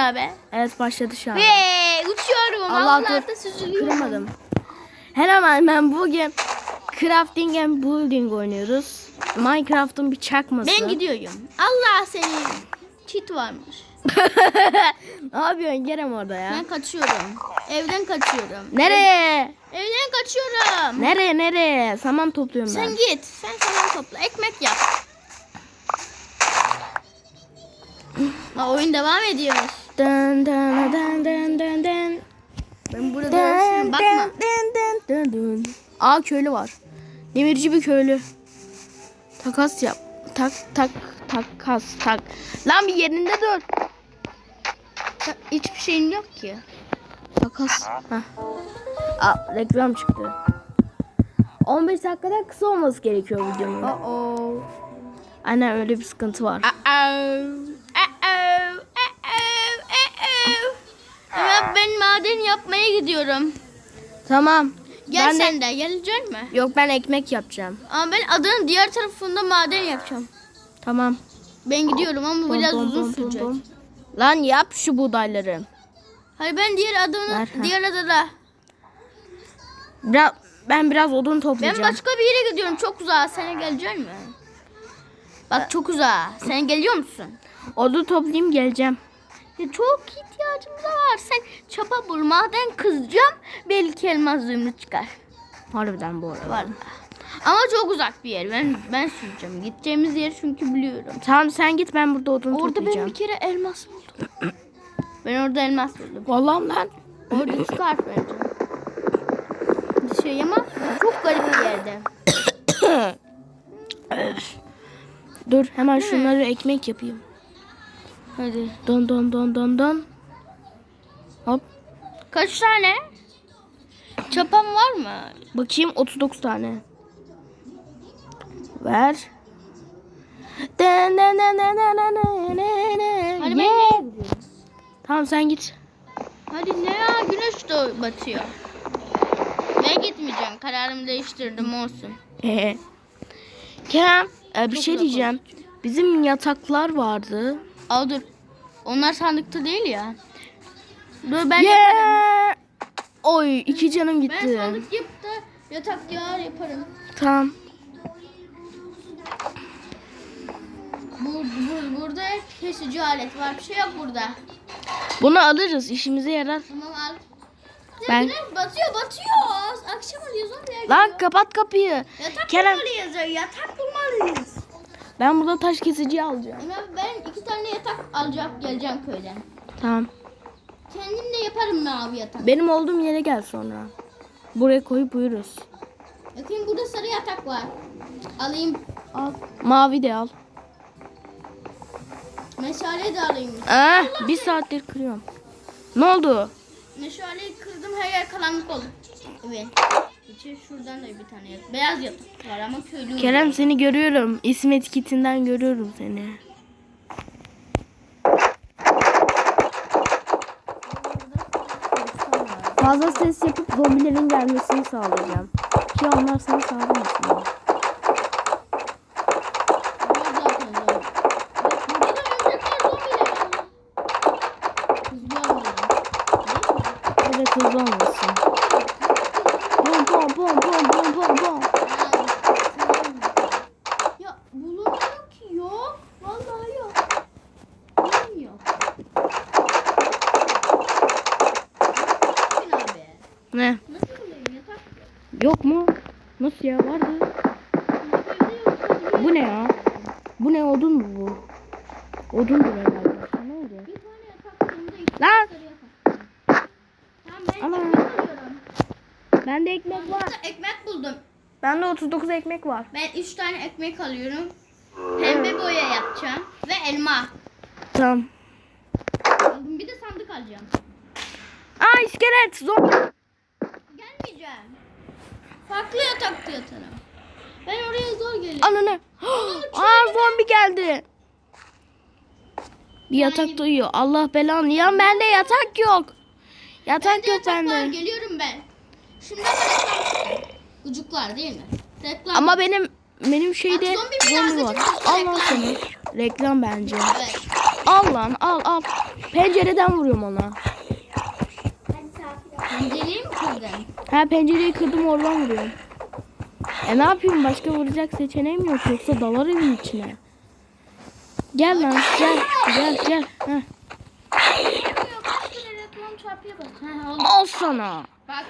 abi? Evet başladı şu an. Ve uçuyorum. Allah dur. Kıramadım. Hemen ben bugün Crafting and Building oynuyoruz. Minecraft'ın bir çakması. Ben gidiyorum. Allah seni. Çit varmış. ne yapıyorsun Kerem orada ya? Ben kaçıyorum. Evden kaçıyorum. Nereye? Evden kaçıyorum. Nereye nereye? Saman topluyorum ben. Sen git. Sen saman topla. Ekmek yap. Ha, oyun devam ediyor. Dın dın dın dın dın dın. Ben burada dolaşıyorum. Bakma. dın dın dın dın. Aa köylü var. Demirci bir köylü. Takas yap. Tak tak takas tak. Lan bir yerinde dur. Hiçbir şeyin yok ki. Takas. Heh. Aa, reklam çıktı. 15 dakikadan kısa olması gerekiyor videonun. Oh Aynen öyle bir sıkıntı var. Ya ben maden yapmaya gidiyorum. Tamam. Gel ben sen de. Gelecek mi? De, yok ben ekmek yapacağım. Ama ben adanın diğer tarafında maden yapacağım. Tamam. Ben gidiyorum ama Bom, biraz bom, uzun bom, sürecek. bom. Lan yap şu buğdayları. Hayır ben diğer adanın diğer adada. Biraz, ben biraz odun Ben toplayacağım. başka bir yere gidiyorum. Çok uzağa. Sen gelecek mi? Bak çok uzağa. Sen geliyor musun? Odun toplayayım geleceğim. Ya çok ihtiyacımız var. Sen çapa bul. Maden kızacağım. Belki elmas zümrüt çıkar. Harbiden bu arada. Var. Ama çok uzak bir yer. Ben ben süreceğim. Gideceğimiz yeri çünkü biliyorum. Tamam sen git ben burada odun Orada ben toplayacağım. bir kere elmas buldum. ben orada elmas buldum. Vallahi lan. Orada çıkar bence. Bir şey ama çok garip bir yerde. Dur hemen şunları ekmek yapayım. Hadi don don don don don. Hop. Kaç tane? Çapan var mı? Bakayım 39 tane. Ver. Hadi. Tamam sen git. Hadi ne ya güneş de batıyor. Ben gitmeyeceğim. Kararımı değiştirdim olsun. Ee, Kerem e, bir Çok şey diyeceğim. Bizim yataklar vardı. Al dur. Onlar sandıkta değil ya. Dur ben yaparım. Yeah. Oy iki canım Ben gitti. sandık yapıp da yatak yağar yaparım. Tamam. Bur, bur, burada kesici alet var. Bir şey yok burada. Bunu alırız işimize yarar. Tamam al. Ben- batıyor batıyor. Akşam zombiler Lan kapat kapıyı. Yatak Kerem bulmalıyız. Yatak bulmalıyız. Ben burada taş kesici alacağım. Ama ben iki tane yatak alacağım geleceğim köyden. Tamam. Kendim de yaparım mavi yatak. Benim olduğum yere gel sonra. Buraya koyup uyuruz. Bakayım burada sarı yatak var. Alayım. Al. Mavi de al. Meşale de alayım. Ah, bir saattir kırıyorum. Ne oldu? Meşaleyi kırdım her yer karanlık oldu. Evet. İçeri şuradan da bir tane yatak. Beyaz yatak var ama köylü. Kerem seni görüyorum. İsim etiketinden görüyorum seni. Fazla ses yapıp zombilerin gelmesini sağlayacağım. Ki onlar sana sağlamasınlar. Evet hızlı olmasın. Bom bom bom bom bom bom bom. Ya bulunmuyor ki yok. Vallahi yok. Bulunmuyor. Bakın abi. Ne? Nasıl bulayım yatak? Yok mu? Nasıl ya? Vardı. Bu ne ya? Bu ne odun mu bu? Odundur herhalde. Ne oldu? Bir tane yatak yanında iki Lan! Tamam ben Ana. ekmek alıyorum. Bende ekmek var. Burada ekmek buldum. Bende 39 ekmek var. Ben üç tane ekmek alıyorum. Pembe boya yapacağım. Ve elma. Tamam. Bir de sandık alacağım. Aa iskelet. Zombi. Gelmeyeceğim. Farklı yatakta yatarım. Ben oraya zor geliyorum. Ananı. Aa zombi geldi. Bir yatakta uyuyor. Allah belanı. Ya bende yatak yok. Yatak Bende yok yatak var. bende. Geliyorum ben. Şimdi reklam. Gıcıklar değil mi? Reklam. Ama benim benim şeyde Bak, zombi var. Al lan reklam. sana. Reklam bence. Evet. Al lan al al. pencereden vuruyorum ona. Pencereyi mi kırdın? Ha pencereyi kırdım oradan vuruyorum. E ne yapayım başka vuracak seçeneğim yok yoksa dalar evin içine. Gel lan gel gel gel. Heh. Al sana. Bak.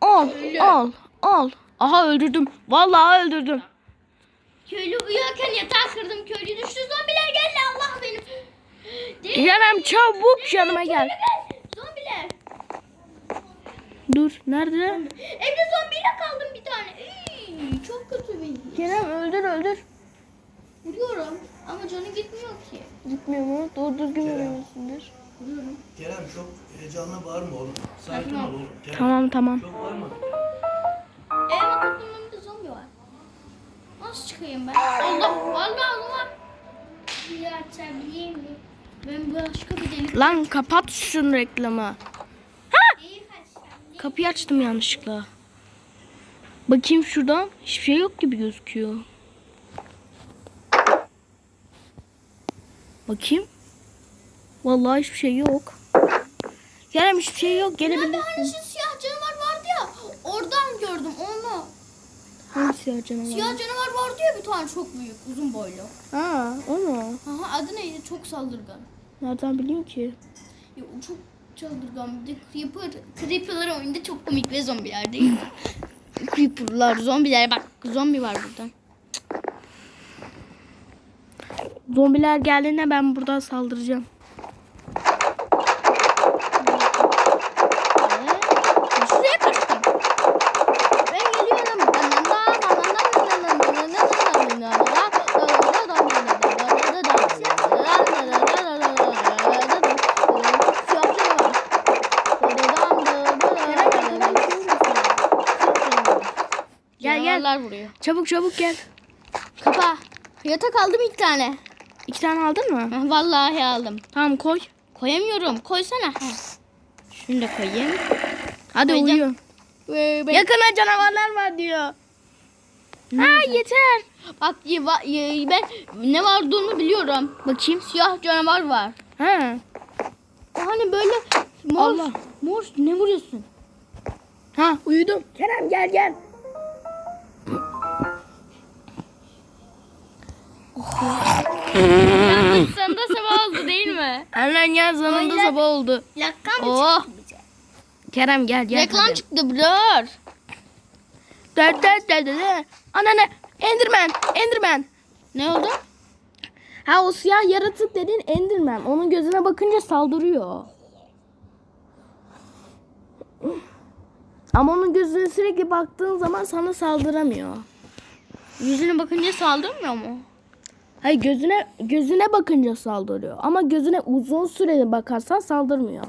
Al al al. Aha öldürdüm. Vallahi öldürdüm. Köylü uyuyorken yatağı kırdım. Köylü düştü. Zombiler geldi. Allah benim. Değil mi? Kerem çabuk yanıma gel. Zombiler. Dur nerede? Evde zombiyle kaldım bir tane. Iy, çok kötü bir. Kerem öldür öldür. Vuruyorum ama canı gitmiyor ki. Gitmiyor mu? Doğru düzgün vuruyorsundur. Vuruyorum. Kerem çok heyecanla bağırma oğlum. Sakin ol oğlum. Kerem Tamam tamam. çok bağırma. Evde toplumumda zombi var. Nasıl çıkayım ben? Allah vallahi Allah. Bir açabilir mi? Ben başka bir delik. Lan kapat şunu reklamı. Kapıyı açtım yanlışlıkla. Bakayım şuradan. Hiçbir şey yok gibi gözüküyor. Bakayım. Vallahi hiçbir şey yok. Kerem hiçbir şey yok. Nerede Gelebilirsin. hani şu siyah canavar vardı ya. Oradan gördüm onu. Hangi siyah canavar? Siyah canavar vardı ya bir tane çok büyük uzun boylu. Ha, o mu? Aha adı neydi? Çok saldırgan. Nereden bileyim ki? Ya, çok saldırgan. Bir de Creeper. Creeper'lar oyunda çok komik ve zombiler değil? Creeper'lar, zombiler. Bak zombi var burada. Zombiler geldiğinde ben buradan saldıracağım. Şuraya kaçtım. Ben geliyorum. Gel, gel. Canavarlar vuruyor. Çabuk çabuk gel. Kapa. Yatak aldım ilk tane. İki tane aldın mı? Vallahi aldım. Tamam koy. Koyamıyorum. Koysana. Şunu da koyayım. Hadi Koyacağım. uyu. Ve ben- Yakına canavarlar var diyor. Ha yeter. Bak ben ne var olduğunu biliyorum. Bakayım. Siyah canavar var. Ha. Hani böyle mor, Allah. mor ne vuruyorsun? Ha uyudum. Kerem gel gel. Değil mi? Hemen gel Öyle. sabah oldu. Reklam Oh. Kerem gel gel. Reklam hadi. çıktı bror. Dört dört dört dört. Ana ne? Enderman. Enderman. Ne oldu? Ha o siyah yaratık dediğin Enderman. Onun gözüne bakınca saldırıyor. Ama onun gözüne sürekli baktığın zaman sana saldıramıyor. Yüzüne bakınca saldırmıyor mu? Hayır gözüne gözüne bakınca saldırıyor. Ama gözüne uzun süreli bakarsan saldırmıyor.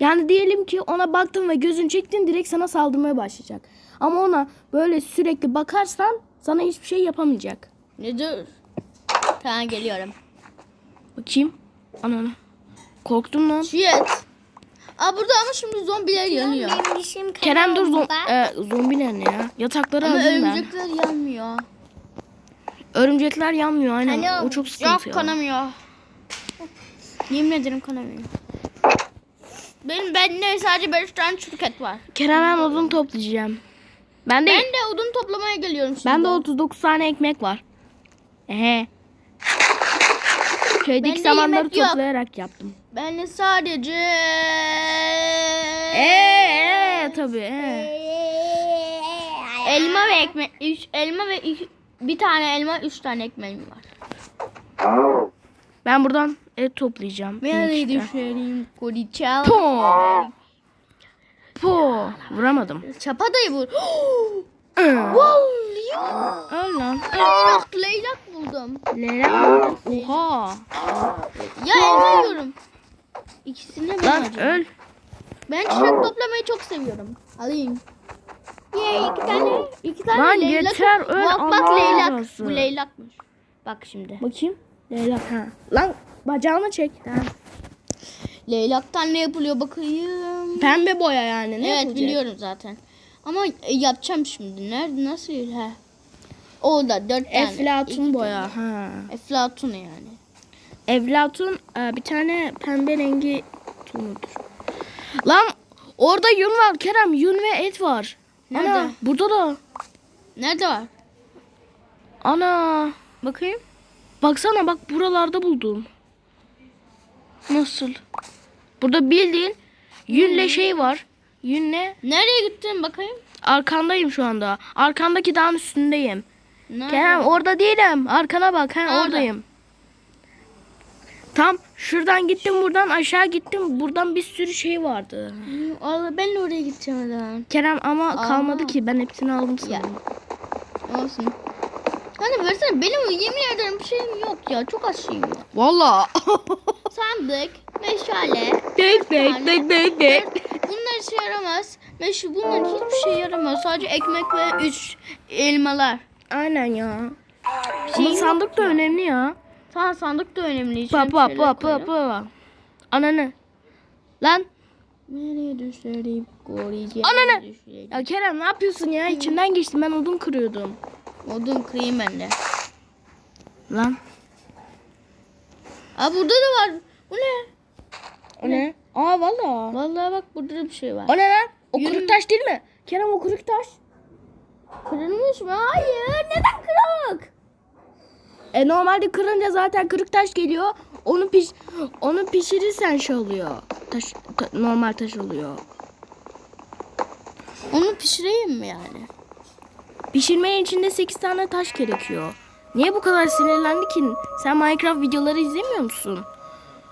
Yani diyelim ki ona baktın ve gözün çektin direkt sana saldırmaya başlayacak. Ama ona böyle sürekli bakarsan sana hiçbir şey yapamayacak. Ne dur? Tamam geliyorum. Bakayım. Ananı. Korktum lan. Shit. Aa burada ama şimdi zombiler yanıyor. Kerem dur zom e, zombiler ne ya? Yatakları Ama aldım ben. örümcekler yanmıyor. Örümcekler yanmıyor aynen. O çok sıkıntı Yok ya. kanamıyor. Yemin ederim kanamıyor. Benim bende sadece 5 tane çürük et var. Kerem ben odun toplayacağım. Ben de Ben de odun toplamaya geliyorum şimdi. ben de 39 tane ekmek var. Ehe. Köydeki Bende samanları yemek yok. toplayarak yaptım. Ben de sadece... Eee tabii. ee. Elma ve ekmek. Elma ve bir tane elma, üç tane ekmeğim var. Ben buradan et toplayacağım. Ben de düşerim. Koliçal. Po. Po. Vuramadım. Çapa dayı vur. Öl lan. Leylak, leylak buldum. Leylak? Oha. Ya elma yiyorum. İkisini de ben Lan alacağım. öl. Ben çiçek toplamayı çok seviyorum. Alayım. Ye iki tane. iki tane Lan leylak. yeter, öl, Allah leylak. olsun. Bu leylakmış. Bak şimdi. Bakayım. Leylak ha. Lan bacağını çek. Ha. Leylaktan ne yapılıyor bakayım. Pembe boya yani. Ne evet yapılacak? biliyorum zaten. Ama e, yapacağım şimdi. Nerede nasıl he? O da dört tane. Eflatun boya. Ha. tane. Eflatun yani. Evlatun e, bir tane pembe rengi tonudur. Lan orada yün var Kerem. Yün ve et var. Ana Nerede? burada da. Nerede var? Ana. Bakayım. Baksana bak buralarda buldum. Nasıl? Burada bildiğin yünle şey var. Yünle Nereye gittin bakayım? arkandayım şu anda. Arkandaki dağın üstündeyim. Nerede? Kerem orada değilim. Arkana bak. He, Orada. oradayım. Tam şuradan gittim buradan aşağı gittim. Buradan bir sürü şey vardı. Allah ben de oraya gideceğim adam. Kerem ama Aa. kalmadı ki. Ben hepsini aldım Ya. sanırım. Olsun. Hani versene benim yemin ederim bir şeyim yok ya. Çok az şeyim var. Valla. Sandık, meşale. Dek tane. dek dek dek. Bunlar işe yaramaz. Meş bunlar hiçbir şey yaramaz. Sadece ekmek ve üç elmalar. Aynen ya. Şey Ama sandık da ya. önemli ya. Tamam sandık da önemli. İçine pa pa koyalım. pa. Ananı. Lan. Nereye düşüreyim? Koruyacağım. Ananı. düşüreyim. Ya Kerem ne yapıyorsun ya? İçimden geçtim. Ben odun kırıyordum. Odun kırayım ben de. Lan. Aa burada da var. Bu ne? O ne? Aa valla. Vallahi bak burada da bir şey var. O ne lan? O Yürü. kırık taş değil mi? Kerem o kırık taş. Kırılmış mı? Hayır. Neden kırık? E normalde kırınca zaten kırık taş geliyor. Onu piş onu pişirirsen şey oluyor. Taş ta- normal taş oluyor. Onu pişireyim mi yani? Pişirmeye içinde 8 tane taş gerekiyor. Niye bu kadar sinirlendi ki? Sen Minecraft videoları izlemiyor musun?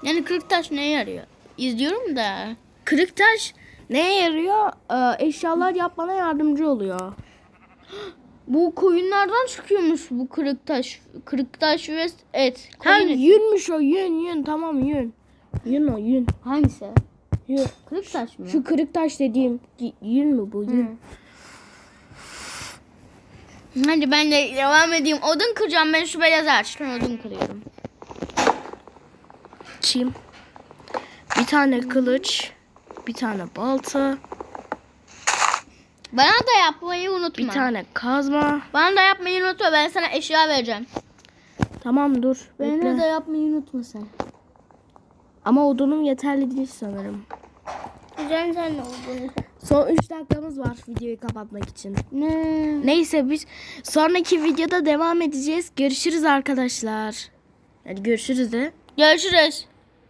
Yani kırık taş neye yarıyor? İzliyorum da. Kırık taş neye yarıyor? Ee, eşyalar yapmana yardımcı oluyor. Bu koyunlardan çıkıyormuş bu kırık taş. Kırık taş ve et. Koyun eti. yünmüş o yün yün tamam yün. Yün o yün. Hangisi? Yün. Kırık taş mı? Şu kırık taş dediğim y- yün mü bu yün? Hadi ben de devam edeyim. Odun kıracağım ben şu beyaz ağaçtan odun kırıyorum. Çim. Bir tane kılıç. Bir tane balta. Bana da yapmayı unutma. Bir tane kazma. Bana da yapmayı unutma. Ben sana eşya vereceğim. Tamam dur. Bekle. Bana da yapmayı unutma sen. Ama odunum yeterli değil sanırım. Güzel sen de odunu. Son 3 dakikamız var videoyu kapatmak için. Ne? Neyse biz sonraki videoda devam edeceğiz. Görüşürüz arkadaşlar. Hadi görüşürüz de. Görüşürüz.